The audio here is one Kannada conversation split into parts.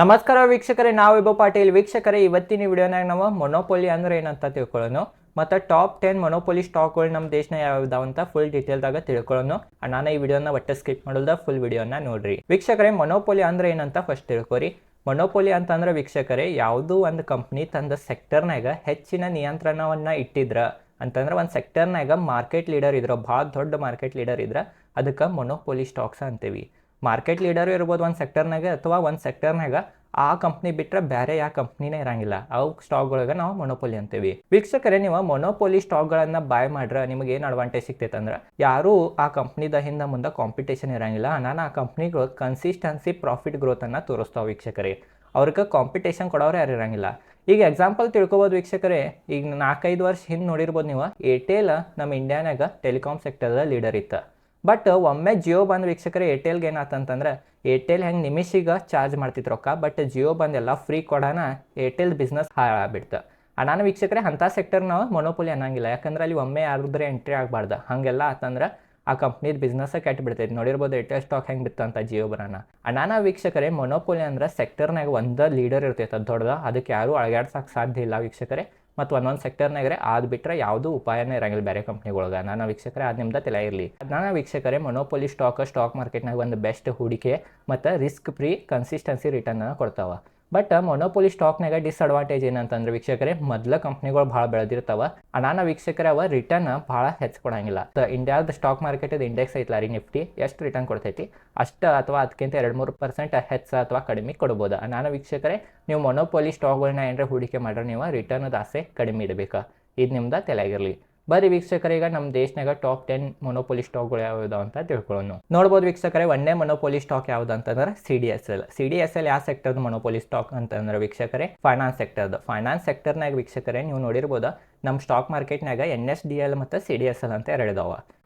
ನಮಸ್ಕಾರ ವೀಕ್ಷಕರೇ, ನಾವು ವಿಭೋ ಪಾಟೀಲ್. ವೀಕ್ಷಕರೇ, ಇವತ್ತಿನ ವಿಡಿಯೋನಾಗ ನಾವು ಮೊನೋಪೊಲಿ ಅಂದ್ರೆ ಏನಂತ ತಿಳ್ಕೊಳ್ಳೋಣ ಮತ್ತು ಟಾಪ್ ಟೆನ್ ಮೊನೋಪೊಲಿ ಸ್ಟಾಕ್ಗಳು ನಮ್ಮ ದೇಶನ ಯಾವ್ದಾವ ಅಂತ ಫುಲ್ ಡೀಟೇಲ್ದಾಗ ತಿಳ್ಕೊಳ್ಳೋಣ ನಾನು ಈ ವಿಡಿಯೋನ ಒಟ್ಟ ಸ್ಕಿಪ್ ಮಾಡೋದ ಫುಲ್ ವಿಡಿಯೋನ ನೋಡ್ರಿ. ವೀಕ್ಷಕರೇ ಮೊನೋಪೊಲಿ ಅಂದ್ರೆ ಏನಂತ ಫಸ್ಟ್ ತಿಳ್ಕೊರಿ. ಮೊನೋಪೊಲಿ ಅಂತಂದ್ರೆ ವೀಕ್ಷಕರೇ, ಯಾವುದೋ ಒಂದು ಕಂಪ್ನಿ ತಂದ ಸೆಕ್ಟರ್ನಾಗ ಹೆಚ್ಚಿನ ನಿಯಂತ್ರಣವನ್ನ ಇಟ್ಟಿದ್ರ. ಅಂತಂದ್ರೆ ಒಂದು ಸೆಕ್ಟರ್ನಾಗ ಮಾರ್ಕೆಟ್ ಲೀಡರ್ ಇದ್ರ, ಭಾಳ ದೊಡ್ಡ ಮಾರ್ಕೆಟ್ ಲೀಡರ್ ಇದ್ರ. ಅದಕ್ಕೆ ಮೊನೋಪೊಲಿ ಸ್ಟಾಕ್ಸ್ ಅಂತೀವಿ. ಮಾರ್ಕೆಟ್ ಲೀಡರ್ ಇರ್ಬೋದು ಒಂದು ಸೆಕ್ಟರ್ನಾಗ ಅಥವಾ ಒಂದು ಸೆಕ್ಟರ್ನಾಗ ಆ ಕಂಪ್ನಿ ಬಿಟ್ಟರೆ ಬೇರೆ ಯಾವ ಕಂಪ್ನಿನೇ ಇರಂಗಿಲ್ಲ. ಅವು ಸ್ಟಾಕ್ಗಳಿಗೆ ನಾವು ಮೊನೋಪೊಲಿ ಅಂತೀವಿ. ವೀಕ್ಷಕರೇ, ನೀವು ಮೊನೋಪೊಲಿ ಸ್ಟಾಕ್ಗಳನ್ನು ಬಾಯ್ ಮಾಡ್ರೆ ನಿಮಗೆ ಏನು ಅಡ್ವಾಂಟೇಜ್ ಸಿಗ್ತೈತೆ ಅಂದ್ರೆ, ಯಾರೂ ಆ ಕಂಪ್ನಿದ ಹಿಂದೆ ಮುಂದೆ ಕಾಂಪಿಟೇಷನ್ ಇರಂಗಿಲ್ಲ. ನಾನು ಆ ಕಂಪ್ನಿಗಳು ಕನ್ಸಿಸ್ಟೆನ್ಸಿ ಪ್ರಾಫಿಟ್ ಗ್ರೋತನ್ನು ತೋರಿಸ್ತಾವೆ ವೀಕ್ಷಕರೇ. ಅವ್ರಿಗೆ ಕಾಂಪಿಟೇಷನ್ ಕೊಡೋರು ಯಾರು ಇರಂಗಿಲ್ಲ. ಈಗ ಎಕ್ಸಾಂಪಲ್ ತಿಳ್ಕೊಬೋದು ವೀಕ್ಷಕರೇ. ಈಗ ನಾಲ್ಕೈದು ವರ್ಷ ಹಿಂದೆ ನೋಡಿರ್ಬೋದು ನೀವು ಏರ್ಟೆಲ್ ನಮ್ಮ ಇಂಡಿಯಾನಾಗ ಟೆಲಿಕಾಮ್ ಸೆಕ್ಟರ್ದ ಲೀಡರ್ ಇತ್ತು. ಬಟ್ ಒಮ್ಮೆ ಜಿಯೋ ಬಂದ ವೀಕ್ಷಕರೇ ಏರ್ಟೆಲ್ಗೆ ಏನಾತಂತಂದ್ರೆ ಏರ್ಟೆಲ್ ಹೆಂಗೆ ನಿಮಿಷಿಗೆ ಚಾರ್ಜ್ ಮಾಡ್ತಿತ್ತು ರೊಕ್ಕ ಬಟ್ ಜಿಯೋ ಬಂದೆಲ್ಲ ಫ್ರೀ ಕೊಡೋಣ ಏರ್ಟೆಲ್ ಬಿಸ್ನೆಸ್ ಹಾಳಾಗ್ಬಿಡ್ತು. ನಾನು ವೀಕ್ಷಕರೇ, ಅಂಥ ಸೆಕ್ಟರ್ ನಾವು ಮೊನೋಪೊಲಿ ಅನ್ನಂಗಿಲ್ಲ. ಯಾಕಂದ್ರೆ ಅಲ್ಲಿ ಒಮ್ಮೆ ಯಾರಿದ್ರೆ ಎಂಟ್ರಿ ಆಗಬಾರ್ದು. ಹಾಗೆಲ್ಲ ಆತಂದ್ರೆ ಆ ಕಂಪ್ನಿದ ಬಿಸ್ನೆಸ್ ಕೆಟ್ಟು ಬಿಡ್ತೈತಿ ನೋಡಿರ್ಬೋದು ಏರ್ಟೆಲ್ ಸ್ಟಾಕ್ ಹೆಂಗೆ ಬಿತ್ತು ಅಂತ ಜಿಯೋ ಬರೋಣ ಅನಾನ ವೀಕ್ಷಕರೇ ಮೊನೋಪೊಲಿ ಅಂದ್ರೆ ಸೆಕ್ಟರ್ನಾಗ ಒಂದು ಲೀಡರ್ ಇರ್ತೈತೆ ಅದು ದೊಡ್ಡದು. ಅದಕ್ಕೆ ಯಾರೂ ಅಳಗಾಡ್ಸಕ್ಕೆ ಸಾಧ್ಯ ಇಲ್ಲ ವೀಕ್ಷಕರೇ. ಮತ್ತು ಒಂದೊಂದು ಸೆಕ್ಟರ್ನಾಗ್ರೆ ಅದು ಬಿಟ್ಟರೆ ಯಾವುದೂ ಉಪಾಯನೇ ಇರಂಗಿಲ್ಲ ಬೇರೆ ಕಂಪ್ನಿಗಳಿಗೆ ನಾನು ವೀಕ್ಷಕರೇ ಅದು ನಿಮ್ದು ತಲೆ ಇರಲಿ. ನಾನು ವೀಕ್ಷಕರೇ ಮೊನೋಪೊಲಿ ಸ್ಟಾಕ್ ಸ್ಟಾಕ್ ಮಾರ್ಕೆಟ್ನಾಗ ಒಂದು ಬೆಸ್ಟ್ ಹೂಡಿಕೆ ಮತ್ತು ರಿಸ್ಕ್ ಫ್ರೀ ಕನ್ಸಿಸ್ಟೆನ್ಸಿ ರಿಟರ್ನ್ ಕೊಡ್ತಾವ. ಬಟ್ ಮೊನೋಪೊಲಿ ಸ್ಟಾಕ್ನಾಗ ಡಿಸ್ಅಡ್ವಾಂಟೇಜ್ ಏನಂತಂದ್ರೆ ವೀಕ್ಷಕರೇ, ಮೊದಲ ಕಂಪ್ನಿಗಳು ಭಾಳ ಬೆಳೆದಿರ್ತಾವ. ಅನಾನ ವೀಕ್ಷಕರೇ, ಅವ ರಿಟರ್ನ್ ಭಾಳ ಹೆಚ್ಚು ಕೊಡಂಗಿಲ್ಲ. ಇಂಡಿಯಾದ ಸ್ಟಾಕ್ ಮಾರ್ಕೆಟ್ ಇಂಡೆಕ್ಸ್ ಐತಲ್ಲ ರೀ ನಿಫ್ಟಿ ಎಷ್ಟು ರಿಟರ್ನ್ ಕೊಡ್ತೈತಿ? ಅಷ್ಟು ಅಥವಾ ಅದಕ್ಕಿಂತ ಎರಡು ಮೂರು ಪರ್ಸೆಂಟ್ ಹೆಚ್ಚು ಅಥವಾ ಕಡಿಮೆ ಕೊಡ್ಬೋದು. ಅನಾನ ವೀಕ್ಷಕರೇ, ನೀವು ಮೊನೋಪೊಲಿ ಸ್ಟಾಕ್ಗಳನ್ನ ಏನಾರ ಹೂಡಿಕೆ ಮಾಡ್ರೆ, ನೀವು ರಿಟರ್ನ್ ಆಸೆ ಕಡಿಮೆ ಇಡಬೇಕು. ಇದು ನಿಮ್ದು ತಲೆಯಾಗಿರಲಿ. ಬರೀ ವೀಕ್ಷಕರೀಗ ನಮ್ಮ ದೇಶನಾಗ ಟಾಪ್ ಟೆನ್ ಮೊನೋಪೊಲಿ ಸ್ಟಾಕ್ಗಳು ಯಾವ್ದು ಅಂತ ತಿಳ್ಕೊಳ್ಳೋಣ ನೋಡ್ಬೋದು ವೀಕ್ಷಕರೇ, ಒಂದೇ ಮೊನೋಪೊಲಿ ಸ್ಟಾಕ್ ಯಾವ್ದು ಅಂತಂದ್ರೆ C D S L C D S L ಯಾವ ಸೆಕ್ಟರ್ದು ಮೊನೋಪೊಲಿ ಸ್ಟಾಕ್ ಅಂತಂದ್ರೆ ವೀಕ್ಷಕರೇ? ಫೈನಾನ್ಸ್ ಸೆಕ್ಟರ್ದು ಫೈನಾನ್ಸ್ ಸೆಕ್ಟರ್ನಾಗ ವೀಕ್ಷಕರೇ, ನೀವು ನೋಡಿರ್ಬೋದು ನಮ್ಮ ಸ್ಟಾಕ್ ಮಾರ್ಕೆಟ್ನಾಗ ಎನ್ ಎಸ್ ಡಿ ಎಲ್ ಮತ್ತು ಸಿ ಡಿ ಎಸ್ ಎಲ್ ಅಂತ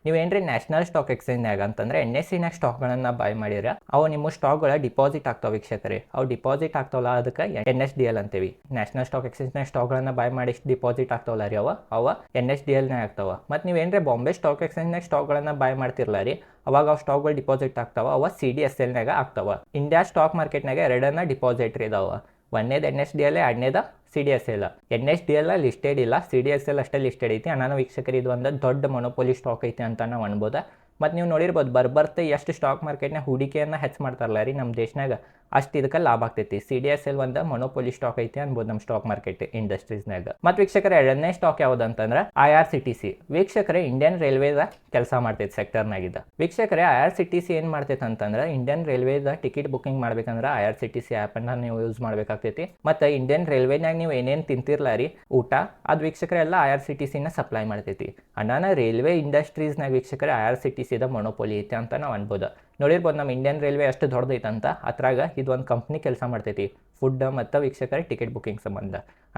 ಇದಾವ ನೀವು ಏನ್ರಿ ನ್ಯಾಷನಲ್ ಸ್ಟಾಕ್ ಎಕ್ಸ್ಚೇಂಜ್ನಾಗ ಅಂತಂದ್ರೆ ಎನ್ ಎಸ್ ಸಿನಾಗ ಸ್ಟಾಕ್ಗಳನ್ನು ಬೈ ಮಾಡಿದ್ರೆ, ಅವು ನಿಮ್ಮ ಸ್ಟಾಕ್ಗಳ ಡಿಪಾಸಿಟ್ ಆಗ್ತಾವ ವೀಕ್ಷಕರಿ. ಅವು ಡಿಪಾಸಿಟ್ ಆಗ್ತಾವಲ್ಲ ಅದಕ್ಕೆ ಎನ್ ಎಸ್ ಡಿ ಎಲ್ ಅಂತೀವಿ. ನ್ಯಾಷನಲ್ ಸ್ಟಾಕ್ ಎಕ್ಸ್ಚೇಂಜ್ನಾಗ ಸ್ಟಾಕ್ಗಳನ್ನು ಬೈ ಮಾಡಿ ಡಿಪಾಸಿಟ್ ಆಗ್ತಾವಲ್ಲ ರೀ ಅವ? ಅವ ಎನ್ ಎಸ್ ಡಿ ಎಲ್ನಾಗ ಆಗ್ತಾವ. ಮತ್ತು ನೀವು ಏನ್ರಿ ಬಾಂಬೆ ಸ್ಟಾಕ್ ಎಕ್ಸ್ಚೇಂಜ್ನಾಗ ಸ್ಟಾಕ್ಗಳನ್ನು ಬೈ ಮಾಡ್ತಿರಲ್ಲ ರೀ? ಅವಾಗ ಅವು ಸ್ಟಾಕ್ಗಳು ಡಿಪಾಸಿಟ್ ಆಗ್ತಾವ, ಅವ ಸಿ ಡಿ ಎಸ್ ಎಲ್ನಾಗ ಆಗ್ತಾವ. ಇಂಡಿಯಾ ಸ್ಟಾಕ್ ಮಾರ್ಕೆಟ್ನಾಗ ಎರಡನ್ನ ಡಿಪಾಸಿಟ್ರಿ ಇದಾವ ಒಂದೇದು N S D L ಎರಡನೇದ C D S L N S D L listed ಇಲ್ಲ. ಸಿ ಡಿ ಎಸ್ ಎಲ್ ಅಷ್ಟೇ ಲಿಸ್ಟೆಡ್ ಐತಿ. ಅಣ್ಣನ ವೀಕ್ಷಕರು ಇದು ಒಂದು ದೊಡ್ಡ ಮೊನೋಪೊಲಿ ಸ್ಟಾಕ್ ಐತಿ ಅಂತ ನಾವು ಅನ್ಬೋದು. ಮತ್ತು ನೀವು ನೋಡಿರ್ಬೋದು, ಬರ್ಬರ್ತೆ ಎಷ್ಟು ಸ್ಟಾಕ್ ಮಾರ್ಕೆಟ್ನಾಗ ಹೂಡಿಕೆಯನ್ನು ಹೆಚ್ಚು ಮಾಡ್ತಾರಲ್ಲ ರೀ ನಮ್ಮ ದೇಶನಾಗ ಅಷ್ಟು ಇದಕ್ಕೆ ಲಾಭ ಆಗ್ತೈತಿ. ಸಿ ಡಿ ಎಸ್ ಎಲ್ ಒಂದು ಮೊನೋಪೊಲಿ ಸ್ಟಾಕ್ ಐತಿ ಅನ್ಬೋದು ನಮ್ಮ ಸ್ಟಾಕ್ ಮಾರ್ಕೆಟ್ ಇಂಡಸ್ಟ್ರೀಸ್ನಾಗ ಮತ್ತು ವೀಕ್ಷಕರ, ಎರಡನೇ ಸ್ಟಾಕ್ ಯಾವ್ದು ಅಂತಂದ್ರೆ I R C T C ವೀಕ್ಷಕರೇ ಇಂಡಿಯನ್ ರೈಲ್ವೇದ ಕೆಲಸ ಮಾಡ್ತೈತೆ ಸೆಕ್ಟರ್ನಾಗಿದ್ದ ವೀಕ್ಷಕರೇ I R C T C ಏನು ಮಾಡ್ತೈತೆ ಅಂತಂದ್ರೆ ಇಂಡಿಯನ್ ರೈಲ್ವೇದ ಟಿಕೆಟ್ ಬುಕ್ಕಿಂಗ್ ಮಾಡ್ಬೇಕಂದ್ರೆ I R C T C ಆ್ಯಪನ್ನು ನೀವು ಯೂಸ್ ಮಾಡಬೇಕಾಗ್ತೈತಿ. ಮತ್ತು ಇಂಡಿಯನ್ ರೈಲ್ವೇನಾಗ ನೀವು ಏನೇನು ತಿಂತಿರ್ಲ ರೀ? ಊಟ, ಅದು ವೀಕ್ಷಕರೆಲ್ಲ ಐ ಆರ್ ಸಿ ಟಿ ಸಿನ ಸಪ್ಲೈ ಮಾಡ್ತೈತಿ. ಅಣ್ಣನ ರೈಲ್ವೆ ಇಂಡಸ್ಟ್ರೀಸ್ನಾಗ ವೀಕ್ಷಕರೇ ಐ ಆರ್ ಸಿ ಟಿ ಸಿದ ಮೊನೋಪೊಲಿ ಐತೆ ಅಂತ ನಾವು ಅನ್ಬೋದು. ನೋಡಿರ್ಬೋದು ನಮ್ಮ ಇಂಡಿಯನ್ ರೈಲ್ವೆ ಅಷ್ಟು ದೊಡ್ಡದೈತಂತ ಅದ್ರಾಗ ಇದೊಂದು ಕಂಪ್ನಿ ಕೆಲಸ ಮಾಡ್ತೈತಿ. ಫುಡ್ ಮತ್ತು ವೀಕ್ಷಕರ ಟಿಕೆಟ್ ಬುಕ್ಕಿಂಗ್ ಸಂಬಂಧ.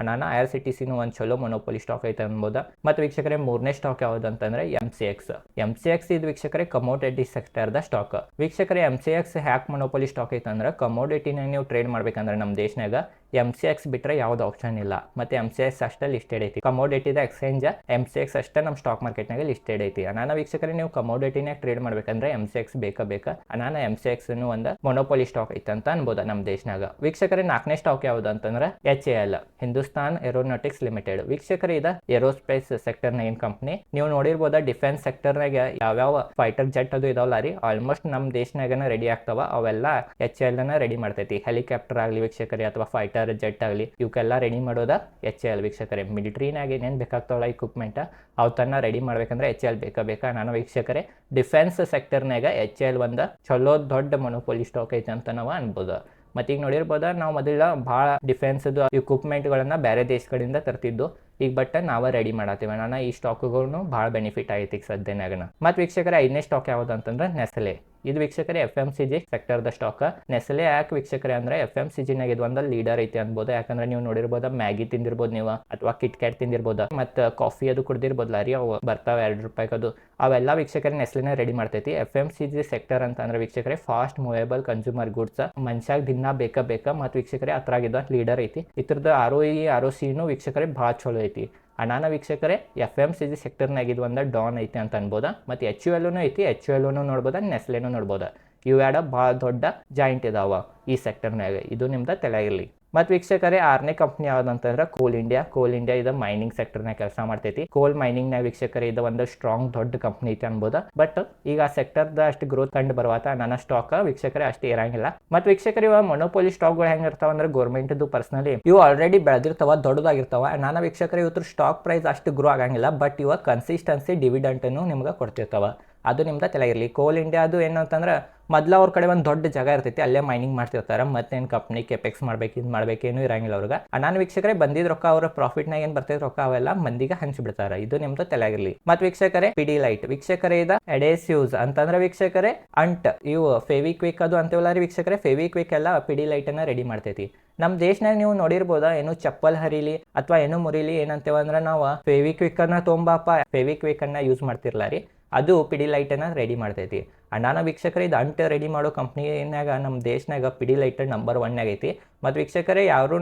ನಾನು ಐ ಆರ್ ಸಿ ಟಿ ಸಿನೂ ಒಂದು ಚಲೋ ಮೊನೋಪೊಲಿ ಸ್ಟಾಕ್ ಐತೆ ಅನ್ಬೋದು. ಮತ್ತು ವೀಕ್ಷಕರೇ ಮೂರನೇ ಸ್ಟಾಕ್ ಯಾವುದು ಅಂತಂದ್ರೆ M C X M C X ಇದು ವೀಕ್ಷಕರೇ ಕಮೋಡಿಟಿ ಸೆಕ್ಟರ್ದ ಸ್ಟಾಕ್ ವೀಕ್ಷಕರೇ ಎಂ ಸಿ ಎಕ್ಸ್ ಹ್ಯಾಕ್ ಮೊನೋಪೊಲಿ ಸ್ಟಾಕ್ ಐತೆ ಅಂದ್ರೆ ಕಮೋಡಿಟಿನ ನೀವು ಟ್ರೇಡ್ ಮಾಡ್ಬೇಕಂದ್ರೆ ನಮ್ಮ ದೇಶನಾಗ ಎಂ ಸಿ ಎಕ್ಸ್ ಬಿಟ್ಟರೆ ಯಾವ್ದು ಆಪ್ಷನ್ ಇಲ್ಲ. ಮತ್ತೆ ಎಂ ಸಿ ಎಕ್ಸ್ ಅಷ್ಟೇ ಲಿಸ್ಟೆಡ್ ಐತಿ. ಕಮೋಡಿಟಿದ ಎಕ್ಸ್ಚೇಂಜ್ ಎಂ ಸಿ ಎಕ್ಸ್ ಅಷ್ಟೇ ನಮ್ಮ ಸ್ಟಾಕ್ ಮಾರ್ಕೆಟ್ನಾಗ ಲಿಸ್ಟೆಡ್ ಐತಿ. ಅನಾನ ವೀಕ್ಷಕರೇ, ನೀವು ಕಮೋಡಿಟಿನಾಗ ಟ್ರೇಡ್ ಮಾಡ್ಬೇಕಂದ್ರೆ ಎಂ ಸಿ ಎಕ್ಸ್ ಬೇಕಾ ಬೇಕಾ? ನಾನು ಎಂ ಸಿ ಎಕ್ಸ್ ಒಂದು ಮೊನೋಪೊಲಿ ಸ್ಟಾಕ್ ಐತಿ ಅಂತ ಅನ್ಬೋದು ನಮ್ಮ ದೇಶನಾಗ ವೀಕ್ಷಕರೇ, ನಾಲ್ಕನೇ ಸ್ಟಾಕ್ ಯಾವುದು ಅಂತಂದ್ರೆ H A L Hindustan Aeronautics Limited ವೀಕ್ಷಕರ, ಇದ ಏರೋಸ್ಪೇಸ್ ಸೆಕ್ಟರ್ನ ನೈನ್ ಕಂಪನಿ ನೀವು ನೋಡಿರ್ಬೋದ ಡಿಫೆನ್ಸ್ ಸೆಕ್ಟರ್ ನಾಗ ಯಾವ ಯಾವ್ಯಾವ ಫೈಟರ್ ಜೆಟ್ ಅದು ಇದಾವಲ್ಲ ರೀ ಆಲ್ಮೋಸ್ಟ್ ನಮ್ಮ ದೇಶನಾಗನ ರೆಡಿ ಆಗ್ತಾವ. ಅವೆಲ್ಲ ಎಚ್ ಎಲ್ನ ರೆಡಿ ಮಾಡ್ತೈತಿ. ಹೆಲಿಕಾಪ್ಟರ್ ಆಗಲಿ ವೀಕ್ಷಕರೇ, ಅಥವಾ ಫೈಟರ್ ಜೆಟ್ ಆಗಲಿ ಇವಕ್ಕೆಲ್ಲ ರೆಡಿ ಮಾಡೋದ ಎಚ್ ಎಲ್ ವೀಕ್ಷಕರೇ. ಮಿಲಿಟ್ರಿನಾಗ ಏನೇನು ಬೇಕಾಗ್ತಾವಲ್ಲ ಇಕ್ವಿಪ್ಮೆಂಟ್ ಅವು ತನ್ನ ರೆಡಿ ಮಾಡ್ಬೇಕಂದ್ರೆ ಎಚ್ ಎಲ್ ಬೇಕಾ ಬೇಕಾ ನಾನು ವೀಕ್ಷಕರೇ. ಡಿಫೆನ್ಸ್ ಸೆಕ್ಟರ್ನಾಗ ಎಚ್ ಎಲ್ ಒಂದು ಚಲೋ ದೊಡ್ಡ ಮನೋಪೊಲಿ ಸ್ಟಾಕ್ ಐತೆ ಅಂತ ನಾವು ಅನ್ಬೋದು. ಮತ್ತು ಈಗ ನೋಡಿರ್ಬೋದ, ನಾವು ಮೊದಲ ಭಾಳ ಡಿಫೆನ್ಸ್ದು ಇಕ್ವಿಪ್ಮೆಂಟ್ಗಳನ್ನು ಬೇರೆ ದೇಶಗಳಿಂದ ತರ್ತಿದ್ದು. ಈಗ ಬಟ್ ನಾವೇ ರೆಡಿ ಮಾಡತ್ತೀವಿ. ನಾನು ಈ ಸ್ಟಾಕ್ಗಳು ಭಾಳ ಬೆನಿಫಿಟ್ ಆಗೈತಿ ಈಗ ಸದ್ಯನಾಗನ ಮತ್ತು ವೀಕ್ಷಕರ, ಐದನೇ ಸ್ಟಾಕ್ ಯಾವುದು ಅಂತಂದ್ರೆ ನೆಸ್ಲೆ ಇದು ವೀಕ್ಷಕರೇ ಎಫ್ ಎಂ ಸಿ ಜಿ ಸೆಕ್ಟರ್ದ ಸ್ಟಾಕ್. ನೆಸ್ಲೆ ಯಾಕೆ ವೀಕ್ಷಕರೇ ಅಂದ್ರೆ ಎಫ್ ಎಂ ಸಿ ಜಿನಾಗ ಇದು ಒಂದು ಲೀಡರ್ ಐತಿ ಅನ್ಬೋದು. ಯಾಕಂದ್ರೆ ನೀವು ನೋಡಿರ್ಬೋದು ಮ್ಯಾಗಿ ತಿಂದಿರ್ಬೋದು ನೀವು ಅಥವಾ ಕಿಟ್ ಕ್ಯಾಟ್ ತಿಂದಿರ್ಬೋದು. ಮತ್ತು ಕಾಫಿ ಅದು ಕುಡ್ದಿರ್ಬೋದಲ್ಲ ಲಾರಿ ಅವು ಬರ್ತಾವೆ ಎರಡು ರೂಪಾಯಿಗೆ ಅದು. ಅವೆಲ್ಲ ವೀಕ್ಷಕರೇ ನೆಸ್ಲಿನ ರೆಡಿ ಮಾಡ್ತೈತಿ. F M C G sector ಅಂತ ಅಂದ್ರೆ ವೀಕ್ಷಕರೇ ಫಾಸ್ಟ್ ಮೂವೇಬಲ್ ಕನ್ಸ್ಯೂಮರ್ ಗುಡ್ಸ್. ಮನುಷ್ಯಾಗ ದಿನ ಬೇಕಾ ಬೇಕಾ ಮತ್ತು ವೀಕ್ಷಕರೇ ಅತ್ರಾಗಿದ್ದ ಲೀಡರ್ ಐತಿ. ಇದ್ರದ್ದು R O E, R O ಸಿನೂ ವೀಕ್ಷಕರೇ ಭಾಳ ಚಲೋ ಐತಿ. ಅನಾನ ವೀಕ್ಷಕರೇ ಎಫ್ ಎಂ ಸಿ ಜಿ ಸೆಕ್ಟರ್ನಾಗ ಇದು ಒಂದು ಡಾನ್ ಐತಿ ಅಂತ ಅನ್ಬೋದ. ಮತ್ತು ಎಚ್ ಯು ಎಲ್ಲೂ ಐತಿ ಎಚ್ ಯು ಎಲ್ಲೂ ನೋಡ್ಬೋದ ನೆಸ್ಲೆನೂ ನೋಡ್ಬೋದ. ಇವು ಎರಡ ಭಾಳ ದೊಡ್ಡ ಜಾಯಿಂಟ್ ಇದಾವ ಈ ಸೆಕ್ಟರ್ನಾಗ ಇದು ನಿಮ್ದು ತಲೆಯಾಗಿರ್ಲಿ. ಮತ್ತು ವೀಕ್ಷಕರೇ, ಆರನೇ ಕಂಪ್ನಿ ಯಾವ್ದಂತಂದ್ರೆ ಕೋಲ್ ಇಂಡಿಯಾ ಕೋಲ್ ಇಂಡಿಯಾ ಇದು ಮೈನಿಂಗ್ ಸೆಕ್ಟರ್ನಾಗ ಕೆಲಸ ಮಾಡ್ತೈತಿ. ಕೋಲ್ ಮೈನಿಂಗ್ ಮೈನಿಂಗ್ನಾಗ ವೀಕ್ಷಕರೇ, ಇದು ಒಂದು ಸ್ಟ್ರಾಂಗ್ ದೊಡ್ಡ ಕಂಪ್ನಿ ಐತಿ ಅನ್ಬೋದು. ಬಟ್ ಈಗ ಆ ಸೆಕ್ಟರ್ದ ಅಷ್ಟು ಗ್ರೋತ್ ಕಂಡು ಬರುವಾತ ನನ್ನ ಸ್ಟಾಕ್ ವೀಕ್ಷಕರೇ ಅಷ್ಟು ಇರಂಗಿಲ್ಲ ಮತ್ತು ವೀಕ್ಷಕರು ಇವಾಗ ಮೊನೋಪೋಲಿ ಸ್ಟಾಕ್ಗಳು ಹೆಂಗೆ ಇರ್ತಾವ ಅಂದ್ರೆ ಗೌರ್ಮೆಂಟ್ದು ಪರ್ಸನಲಿ ಇವು ಆಲ್ರೆಡಿ ಬೆಳೆದಿರ್ತಾವ, ದೊಡ್ಡದಾಗಿರ್ತಾವ. ನಾನು ವೀಕ್ಷಕರ ಇವತ್ತು ಸ್ಟಾಕ್ ಪ್ರೈಸ್ ಅಷ್ಟು ಗ್ರೋ ಆಗಂಗಿಲ್ಲ ಬಟ್ ಇವಾಗ ಕನ್ಸಿಸ್ಟೆನ್ಸಿ ಡಿವಿಡೆಂಟನ್ನು ನಿಮ್ಗೆ ಕೊಡ್ತಿರ್ತಾವ. ಅದು ನಿಮ್ದು ಇರಲಿ ಕೋಲ್ ಇಂಡಿಯಾ ಅದು ಏನಂತಂದ್ರೆ ಮೊದ್ಲು ಅವ್ರ ಕಡೆ ಒಂದು ದೊಡ್ಡ ಜಾಗ ಇರ್ತೈತಿ, ಅಲ್ಲೇ ಮೈನಿಂಗ್ ಮಾಡ್ತಿರ್ತಾರೆ, ಮತ್ತೇನು ಕಂಪ್ನಿ ಕೆಪೆಕ್ಸ್ ಮಾಡ್ಬೇಕು, ಇದು ಮಾಡ್ಬೇಕು, ಏನು ಇರಂಗಿಲ್ಲ ಅವ್ರಿಗೆ. ನಾನು ವೀಕ್ಷಕರೇ, ಬಂದಿದ್ ರೊಕ್ಕ ಅವ್ರ ಪ್ರಾಫಿಟ್ನಾಗ ಏನು ಬರ್ತೈತೆ ರೊಕ್ಕ ಅವೆಲ್ಲ ಮಂದಿಗೆ ಹಂಚ್ಬಿಡ್ತಾರೆ ಇದು ನಿಮ್ದು ತಲೆಯಾಗಿರ್ಲಿ. ಮತ್ತು ವೀಕ್ಷಕರೇ ಪಿಡಿ ಲೈಟ್ ವೀಕ್ಷಕರೇ, ಇದ ಎಡೇಸ್ಯೂಸ್ ಅಂತಂದ್ರೆ ವೀಕ್ಷಕರೇ ಅಂಟ್ ಇವು ಫೆವಿಕ್ವಿಕ್ ಅದು ಅಂತೇವಲ್ಲ ರೀ ವೀಕ್ಷಕರೇ ಫೆವಿಕ್ವಿಕ್ ಎಲ್ಲ ಪಿಡಿ ಲೈಟನ್ನು ರೆಡಿ ಮಾಡ್ತೈತಿ. ನಮ್ಮ ದೇಶನಾಗ ನೀವು ನೋಡಿರ್ಬೋದ, ಏನು ಚಪ್ಪಲ್ ಹರಿಲಿ ಅಥವಾ ಏನು ಮುರಿಲಿ ಏನಂತೇವ ಅಂದ್ರೆ ನಾವು ಫೆವಿಕ್ವಿಕ್ ಅನ್ನ ತೊಂಬಪ್ಪ ಫೆವಿಕ್ವಿಕ್ ಅನ್ನ ಯೂಸ್ ಮಾಡ್ತಿರ್ಲಾರಿ ಅದು ಪಿಡಿ ಲೈಟನ್ನು ರೆಡಿ ಮಾಡ್ತೈತಿ. ಅಣ್ಣಾನ ವೀಕ್ಷಕರೇ ಇದು ಅಂಟು ರೆಡಿ ಮಾಡೋ ಕಂಪ್ನಿನಾಗ ನಮ್ಮ ದೇಶನಾಗ ಪಿಡಿ ಲೈಟ್ ನಂಬರ್ ಒನ್ ಆಗೈತಿ ಮತ್ತು ವೀಕ್ಷಕರೇ ಯಾರೂ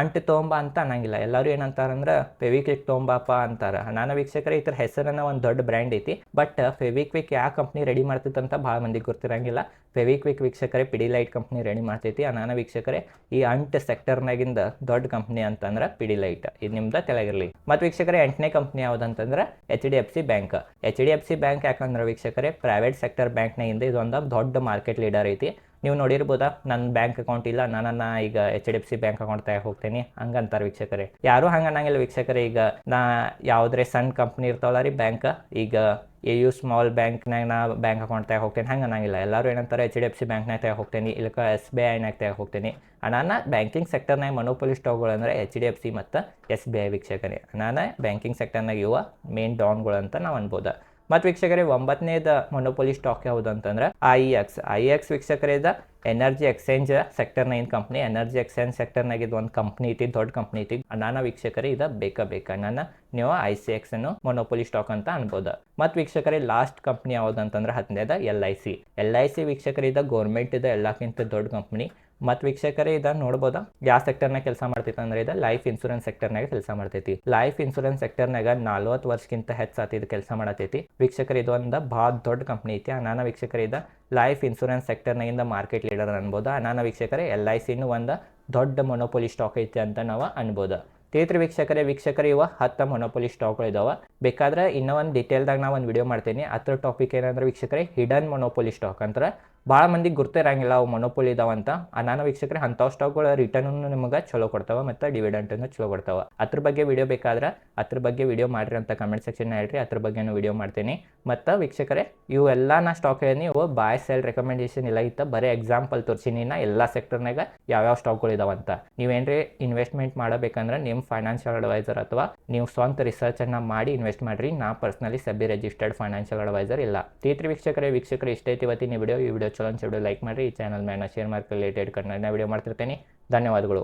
ಅಂಟು ತೊಗೊಂಬ ಅಂತ ಅನ್ನಂಗಿಲ್ಲ. ಎಲ್ಲರೂ ಏನಂತಾರಂದ್ರೆ, ಫೆವಿಕ್ವಿಕ್ ತೊಗೊಂಬಪ್ಪ ಅಂತಾರ. ನಾನು ವೀಕ್ಷಕರೇ ಇತರ ಹೆಸರನ್ನ ಒಂದು ದೊಡ್ಡ ಬ್ರ್ಯಾಂಡ್ ಐತಿ. ಬಟ್ ಫೆವಿಕ್ವಿಕ್ ಯಾವ ಕಂಪ್ನಿ ರೆಡಿ ಮಾಡ್ತೈತೆ ಅಂತ ಭಾಳ ಮಂದಿಗೆ ಗೊತ್ತಿರಂಗಿಲ್ಲ. ಫೆವಿಕ್ವಿಕ್ ವೀಕ್ಷಕರೇ ಪಿಡಿ ಲೈಟ್ ಕಂಪ್ನಿ ರೆಡಿ ಮಾಡ್ತೈತಿ. ನಾನು ವೀಕ್ಷಕರೇ, ಈ ಅಂಟ್ ಸೆಕ್ಟರ್ನಾಗಿಂದ ದೊಡ್ಡ ಕಂಪ್ನಿ ಅಂತಂದ್ರೆ ಪಿಡಿ ಲೈಟ್ ಇದು ನಿಮ್ದು ತೆಳಗಿರಲಿ ಮತ್ತು ವೀಕ್ಷಕರೇ, ಎಂಟನೇ ಕಂಪ್ನಿ ಯಾವುದಂತಂದ್ರೆ, H D F C bank. H D F C bank ಯಾಕಂದ್ರೆ ವೀಕ್ಷಕರೇ, ಪ್ರೈವೇಟ್ ಸೆಕ್ಟರ್ ಬ್ಯಾಂಕ್ನಾಗಿಂದ ಇದೊಂದು ದೊಡ್ಡ ಮಾರ್ಕೆಟ್ ಲೀಡರ್ ಐತಿ. ನೀವು ನೋಡಿರ್ಬೋದಾ? ನನ್ನ ಬ್ಯಾಂಕ್ ಅಕೌಂಟ್ ಇಲ್ಲ ನಾನು ಈಗ H D F C bank account ತೆಗೆ ಹೋಗ್ತೀನಿ. ಹಂಗಂತಾರೆ ವೀಕ್ಷಕರೇ. ಯಾರು ಹಂಗೆ ಅನ್ನಂಗಿಲ್ಲ ವೀಕ್ಷಕರೇ, ಈಗ ನಾ ಯಾವುದ್ರೆ ಸಣ್ಣ ಕಂಪ್ನಿ ಇರ್ತಾವಲ್ಲ ರೀ ಬ್ಯಾಂಕ್ ಈಗ ಎ ಯು ಸ್ಮಾಲ್ ಬ್ಯಾಂಕ್ನಾಗ ನಾ ಬ್ಯಾಂಕ್ ಅಕೌಂಟ್ ತೆಗೆ ಹೋಗ್ತೇನೆ. ಹಂಗೆ ಅನ್ನಂಗಿಲ್ಲ. ಎಲ್ಲರೂ ಏನಂತಾರೆ ಎಚ್ ಡಿ ಎಫ್ ಸಿ ಬ್ಯಾಂಕ್ನಾಗ ತೆಗೆ ಹೋಗ್ತೀನಿ ಇಲ್ಲಕ ಎಸ್ ಬಿ ಐನಾಗ ತೆಗೆ ಹೋಗ್ತೀನಿ. ನಾನು ಬ್ಯಾಂಕಿಂಗ್ ಸೆಕ್ಟರ್ನಾಗ ಮನೋಪೊಲಿ ಸ್ಟಾಕ್ಗಳು ಅಂದರೆ ಎಚ್ ಡಿ ಎಫ್ ಸಿ ಮತ್ತು ಎಸ್ ಬಿ ಐ ವೀಕ್ಷಕರೇ. ನಾನು ಬ್ಯಾಂಕಿಂಗ್ ಸೆಕ್ಟರ್ನಾಗ ಇವ ಮೇನ್ ಡೌನ್ಗಳು ಅಂತ ನಾವು ಅನ್ಬೋದು. ಮತ್ತು ವೀಕ್ಷಕರೇ ಒಂಬತ್ತನೇದ ಮೊನೋಪೊಲಿ ಸ್ಟಾಕ್ ಯಾವುದು ಅಂತಂದ್ರೆ I X I X energy exchange sector ಏನು ಕಂಪ್ನಿ ಎನರ್ಜಿ ಎಕ್ಸ್ಚೇಂಜ್ ಸೆಕ್ಟರ್ನಾಗ ಇದು ಒಂದು ಕಂಪ್ನಿ ಐತಿ, ದೊಡ್ಡ ಕಂಪ್ನಿ ಐತಿ. ನಾನಾ ವೀಕ್ಷಕರೇ, ಇದ ಬೇಕಾ ಬೇಕಾ. ನಾನು ನೀವು ಐ ಸಿ ಎಕ್ಸ್ ಅನ್ನು ಮೊನೋಪೊಲಿ ಸ್ಟಾಕ್ ಅಂತ ಅನ್ಬೋದು. ಮತ್ತು ವೀಕ್ಷಕರೇ ಲಾಸ್ಟ್ ಕಂಪ್ನಿ ಯಾವ್ದು ಅಂತಂದ್ರೆ ಹತ್ತನೇದ L I C L I C ವೀಕ್ಷಕರಿದ government ಇದೆ, ಎಲ್ಲಕ್ಕಿಂತ ದೊಡ್ಡ ಕಂಪ್ನಿ ಮತ್ತು ವೀಕ್ಷಕರೇ ಇದ ನೋಡ್ಬೋದು? ಯಾವ ಸೆಕ್ಟರ್ನಾಗ ಕೆಲಸ ಮಾಡ್ತೈತಿ ಅಂದ್ರೆ ಇದು ಲೈಫ್ ಇನ್ಶೂರೆನ್ಸ್ ಸೆಕ್ಟರ್ನಾಗ ಕೆಲಸ ಮಾಡ್ತೈತಿ. ಲೈಫ್ ಇನ್ಶೂರೆನ್ಸ್ ಸೆಕ್ಟರ್ನಾಗ ನಲ್ವತ್ತು ವರ್ಷಕ್ಕಿಂತ ಹೆಚ್ಚಾತಿ ಇದು ಕೆಲಸ ಮಾಡತೈತಿ. ವೀಕ್ಷಕರು ಇದೊಂದು ಭಾಳ ದೊಡ್ಡ ಕಂಪ್ನಿ ಐತಿ. ಅನಾನ ವೀಕ್ಷಕರ, ಇದು ಲೈಫ್ ಇನ್ಶೂರೆನ್ಸ್ ಸೆಕ್ಟರ್ನಾಗಿಂದ ಮಾರ್ಕೆಟ್ ಲೀಡರ್ ಅನ್ಬೋದು? ಅನಾನ ವೀಕ್ಷಕರೇ ಎಲ್ ಐ ಸಿನೂ ಒಂದು ದೊಡ್ಡ ಮೊನೋಪೊಲಿ ಸ್ಟಾಕ್ ಐತಿ ಅಂತ ನಾವು ಅನ್ಬೋದು. ತೀರ್ಥ ವೀಕ್ಷಕರೇ ವೀಕ್ಷಕರೇ, ಇವ ಹತ್ತು ಮೊನೋಪೊಲಿ ಸ್ಟಾಕ್ಗಳು ಇದಾವೆ. ಬೇಕಾದ್ರೆ ಇನ್ನೂ ಒಂದು ಡಿಟೇಲ್ದಾಗ ನಾವು ಒಂದು ವಿಡಿಯೋ ಮಾಡ್ತೀನಿ. ಅದ್ರ ಟಾಪಿಕ್ ಏನಂದ್ರೆ ವೀಕ್ಷಕರೇ ಹಿಡನ್ ಮೊನೋಪೊಲಿ ಸ್ಟಾಕ್ ಅಂದ್ರೆ ಭಾಳ ಮಂದಿಗೆ ಗೊತ್ತಿರಂಗಿಲ್ಲ ಅವು ಮೊನೋಪೊಲಿ ಇದಾವಂತ ನಾನು ವೀಕ್ಷಕರೇ ಅಂಥವು ಸ್ಟಾಕ್ಗಳು ರಿಟರ್ನ್ ನಿಮಗೆ ಚಲೋ ಕೊಡ್ತಾವೆ ಮತ್ತು ಡಿವಿಡೆಂಟನ್ನು ಚಲೋ ಕೊಡ್ತಾವೆ. ಅದ್ರ ಬಗ್ಗೆ ವಿಡಿಯೋ ಬೇಕಾದ್ರೆ ಅದ್ರ ಬಗ್ಗೆ ವಿಡಿಯೋ ಮಾಡಿರಿ ಅಂತ ಕಮೆಂಟ್ ಸೆಕ್ಷನ್ ಹೇಳ್ರಿ, ಅದ್ರ ಬಗ್ಗೆನೂ ವಿಡಿಯೋ ಮಾಡ್ತೀನಿ. ಮತ್ತು ವೀಕ್ಷಕರೇ ಇವೆಲ್ಲ ನಾ ಸ್ಟಾಕ್ ಹೇಳಿ ಇವು ಬಾಯ್ ಸೆಲ್ ರೆಕಮೆಂಡೇಶನ್ ಇಲ್ಲ ಇತ್ತು, ಬರೀ ಎಕ್ಸಾಂಪಲ್ ತೋರಿಸಿನಿ ನಾ ಎಲ್ಲ ಸೆಕ್ಟರ್ನಾಗ ಯಾವ್ಯಾವ ಸ್ಟಾಕ್ಗಳು ಇದಾವಂತ ನೀವೇನ್ರಿ ಇನ್ವೆಸ್ಟ್ಮೆಂಟ್ ಮಾಡಬೇಕಂದ್ರೆ ನಿಮ್ಮ ಫೈನಾನ್ಷಿಯಲ್ ಅಡ್ವೈಸರ್ ಅಥವಾ ನೀವು ಸ್ವಂತ ರಿಸರ್ಚನ್ನು ಮಾಡಿ ಇನ್ವೆಸ್ಟ್ ಮಾಡಿರಿ. ನಾ personally SEBI registered financial advisor ಇಲ್ಲ. ತೀತ್ರಿ ವೀಕ್ಷಕರೇ, ವೀಕ್ಷಕರು ಇಷ್ಟೇ ಇವತ್ತಿನ ವಿಡಿಯೋ ಈ ವಿಡಿಯೋ ಚಲೋ ಅನ್ಸಿ ವಿಡಿಯೋ ಲೈಕ್ ಮಾಡಿರಿ ಈ ಚಾನಲ್ ಮೇಲೆ share market related Kannada video ಮಾಡ್ತಿರ್ತೀನಿ. ಧನ್ಯವಾದಗಳು.